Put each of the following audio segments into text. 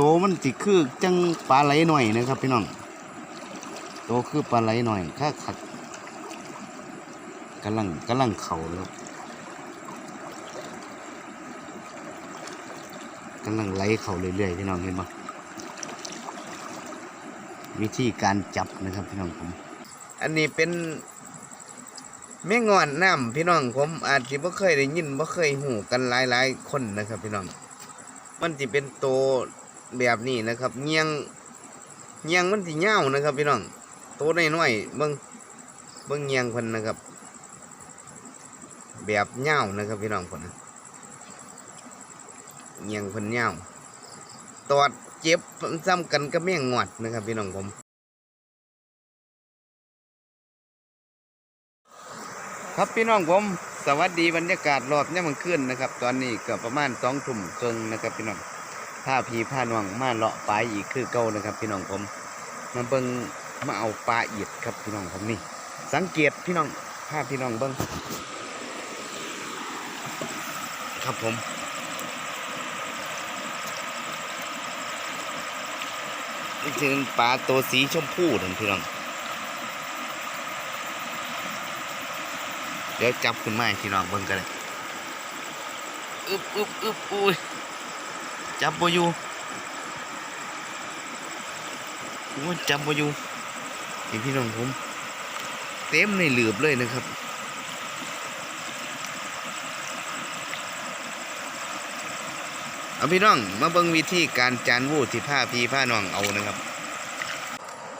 โตมันสิคือจังปลาไหลหน่อยนะครับ พี่น้องโตคือปลาไหลหน่อยค่าขัดกำลังกำลังเข่าแล้วกำลังไหลเข่าเรื่อยๆพี่น้องเห็นปะวิธีการจับนะครับพี่น้องผม อันนี้เป็นแม่งอนน้ำพี่น้องผม อาจจะบ่เคยได้ยินบ่เคยหูกันหลายๆคนนะครับ พี่น้อง มันจะเป็นโต แบบนี้นะครับเงียงเงียงมันสิเงาวนะครับพี่น้องโตน้อยเบิ่งเบิ่งเงียงพิ่นนะครับ แบบเงาวนะครับพี่น้องผมเงียงพิ่นเงาวตอดเจ็บซ้ำกันกับแม่งงอดนะครับพี่น้องผมครับพี่น้องผมสวัสดีบรรยากาศรอบเนี่ยมันขึ้นนะครับ ตอนนี้ก็ประมาณสองทุ่มครึ่งนะครับพี่น้อง ผ้าพีผ้าน่วงมาเลาะปลาอีกคือเก่านะครับ พี่น้องผมมาเบิ้งมาเอาปลาอีดครับพี่น้องผมนี่สังเกตพี่น้องผ้าพพี่น้องเบิ้งครับผมนี่คือปลาตัวสีชมพูนั่นพี่น้องเดี๋ยวจับขึ้นมาพี่น้องเบิ่งกันเลยอึบอึบอึบอุ้ย จับบอยู่โอ้จับบอยู่นี่พี่น้องผม เต็มในหลืบเลยนะครับเอาพี่น้องมาเบิ่งวิธีการจานวูดที่ผ้าพี่ผ้าน้องเอานะครับ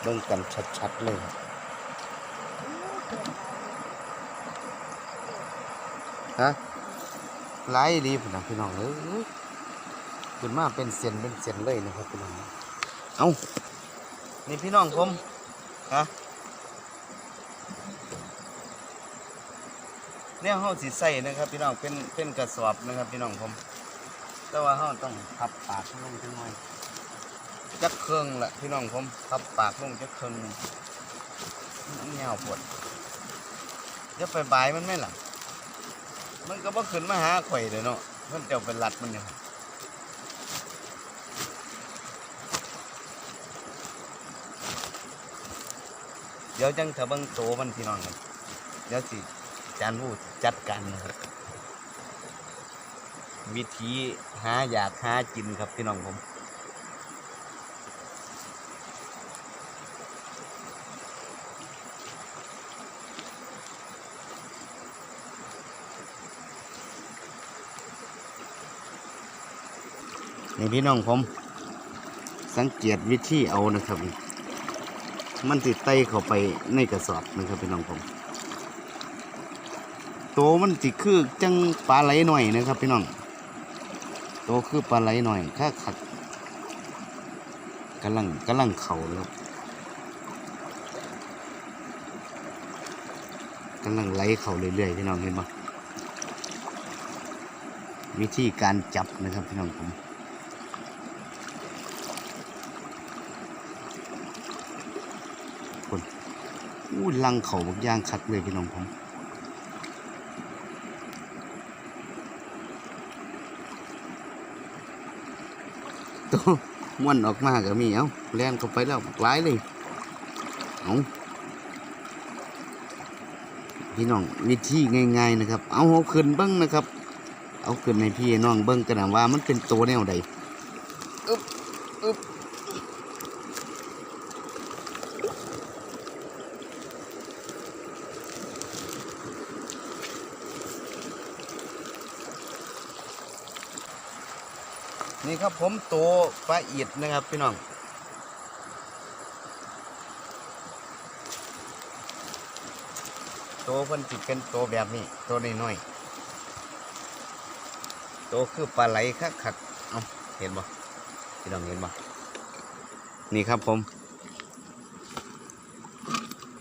เบิ่งกันชัดๆเลยฮะไล่รีบนะพี่น้องเอ้ย ขึ้นมาเป็นเส้นเป็นเส้นเลยนะครับพี่น้องเอานี่พี่น้องผมฮะเนี่ยเขาสิใสนะครับ พี่น้องเป็นเป็นกระสอบนะครับ พี่น้องผม แต่ว่าเขาต้องพับปากลงจังหน่อยจักเครื่องแหละพี่น้องผมพับปากลงจักเครื่องหนึ่งมันเงาปวดจะไปบายมันไม่หล่ะมันก็บ่ขึ้นมาหาข่อยเลยเนาะมันเจ้าเป็นรัดมันอยู่ย เดี๋ยวจังเถอะเบิ่งโตมันพี่น้องกันเดี๋ยวสิจานวูจัดการนะครับ วิธีหาอยากหากินครับพี่น้องผมนี่พี่น้องผม สังเกตวิธีเอานะครับ มันติดไตเข้าไปในกระสอบนะครับพี่น้องผมโตวมันติคือจังปลาไหลหน่อยนะครับพี่น้องโตวคือปลาไหลหน่อยค่าขัดกำลังกำลังเข่าแล้วกำลังไหลเข่าเรื่อยๆพี่น้องเห็นปะวิธีการจับนะครับพี่น้องผม อู้ลังเขาบางอย่างคักเลยพี่น้องผมตัวม้วนออกมาก็มีเอ้าแล่นเข้าไปแล้วหลายเลยเอาพี่น้องวิธีง่ายๆนะครับ เอาเอาขึ้นเบิ้งนะครับ เอาขึ้นในพี่น้องเบิ้งกันนะว่ามันเป็นตัวแนวใดอึบอึบ นี่ครับผมตัวปลาอีดนะครับพี่น้องตัวเพิ่นสิเป็นตัวแบบนี้ตัวน้อยๆตัวคือปลาไหลคักคักเอาเห็นบ่พี่น้องเห็นบ่นี่ครับผม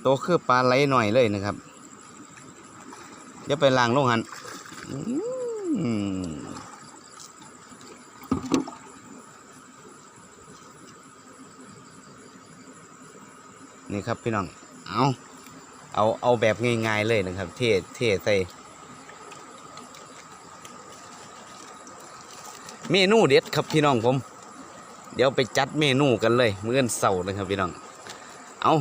ตัวคือปลาไหลหน่อยเลยนะครับอย่าไปล้างลงหัน นี่ครับพี่น้องเอาเอาเอาแบบง่ายๆเลยนะครับ เทเทใส่เมนูเด็ดครับพี่น้องผม เดี๋ยวไปจัดเมนูกันเลยเมื้อนเสาร์นะครับพี่น้อง เอา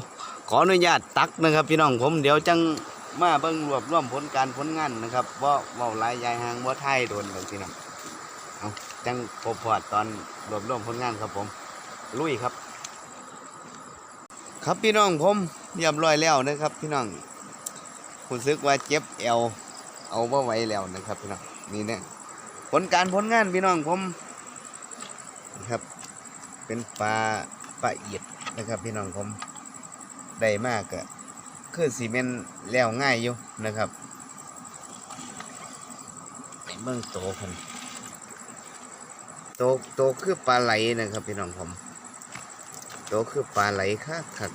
ขออนุญาตตักนะครับ พี่น้องผมเดี๋ยวจังมาเบิ่งรวบรวมผลการผลงานนะครับว่าว้าลายยายหางว่าไทยโดนเลยพี่น้องเอาจังพบพอดตอนรวบรวมผลงานครับผม ลุยครับ ครับพี่น้องผมเรียบร้อยแล้วนะครับ พี่น้องรู้สึกว่าเจ็บเอวเอาบ่ไหวแล้วนะครับ พี่น้องนี่เนี่ยผลการผลงานพี่น้องผมนะครับ เป็นปลาปลาเอียดนะครับ พี่น้องผมได้มากก็คือสีเมนแล้วง่ายอยู่นะครับในเมืองโตคนโตโตคือปลาไหลนะครับ พี่น้องผม โตคือปลาไหลค่ะครับ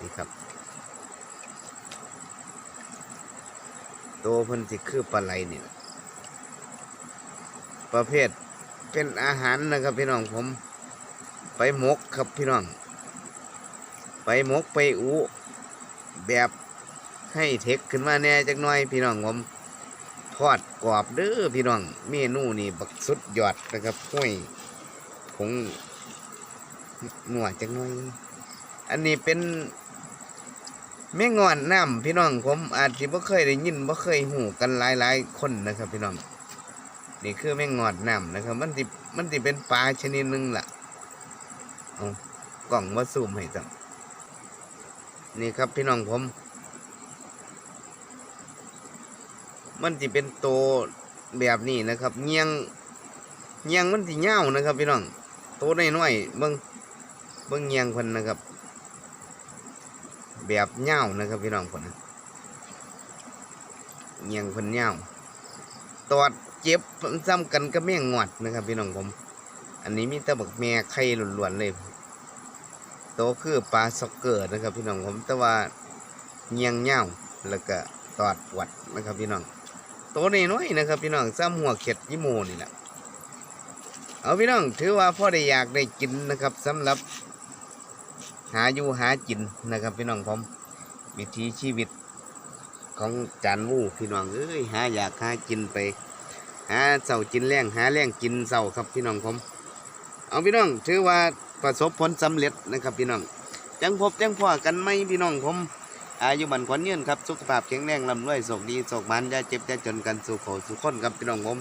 นี่ครับ โตพิ่นสิคือปลาไหลนี่ประเภทเป็นอาหารนะครับพี่น้องผม ไปหมกครับพี่น้อง ไปหมกไปอูแบบให้เทคขึ้นมาแน่จักหน่อยพี่น้องผมทอดกรอบเด้อพี่น้องเมนูนี่บักสุดยอดนะครับห้วยผง หนวดจังหน่อย อันนี้เป็นแม่งอนน้ำพี่น้องผมอาจจะบ่เคยได้ยินบ่เคยหูกันหลายหลายๆคนนะครับ พี่น้องนี่คือแม่งอดน้ำนะครับ มันติมันติเป็นปลาชนิดหนึ่งล่ะเอากล่องมาซูมให้จังนี่ครับพี่น้องผม มันจะเป็นโตแบบนี้นะครับเงียงเงียงมันสิเงาวนะครับ พี่น้องโตน้อยเบิ่ง เบิ่งเงียงเพิ่นนะครับ แบบเงาวนะครับพี่น้องคนเงียงเพิ่นเงาวตอดเจ็บซ้ำกันกับแม่งงอดนะครับ พี่น้องผม อันนี้มีต่บักแม่ไข่ล้วนๆเลยโตคือปลาซ็อกเกอร์นะครับ พี่น้องผมแต่ว่าเงียงเงาวแล้วก็ตอดปวดนะครับพี่น้องโตน้อยๆนะครับ พี่น้องซ้ำหัวเข็ดยิโมนี่แหละเอาพี่น้องถือว่าพ่อได้อยากได้กินนะครับสำหรับ หาอยู่หากินนะครับพี่น้องผมวิถีชีวิตของจานวูพี่น้องเอ้ยหาอยากหากินไปหาเสากินแรงหาแรงกินเสาครับพี่น้องผมเอาพี่น้องถือว่าประสบผลสำเร็จนะครับพี่น้องจังพบจังพ่อกันไหมพี่น้องผมอายุบันขวัญยืนครับสุขภาพแข็งแรงลำรวยโชคดีโชคมันอย่าเจ็บอย่าจนกันสู่โขสู่คนครับพี่น้องผม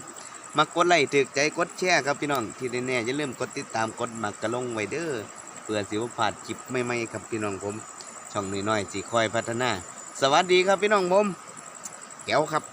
มากดไลค์ถึกใจกดแชร์ครับพี่น้องที่แน่ๆอย่าลืมกดติดตามกดมักกระลงไว้เด้อ เพื่อสิวผาดจิบใหม่ครับพี่น้องผม ช่องน้อยๆสิคอยพัฒนา สวัสดีครับพี่น้องผมแก้วครับ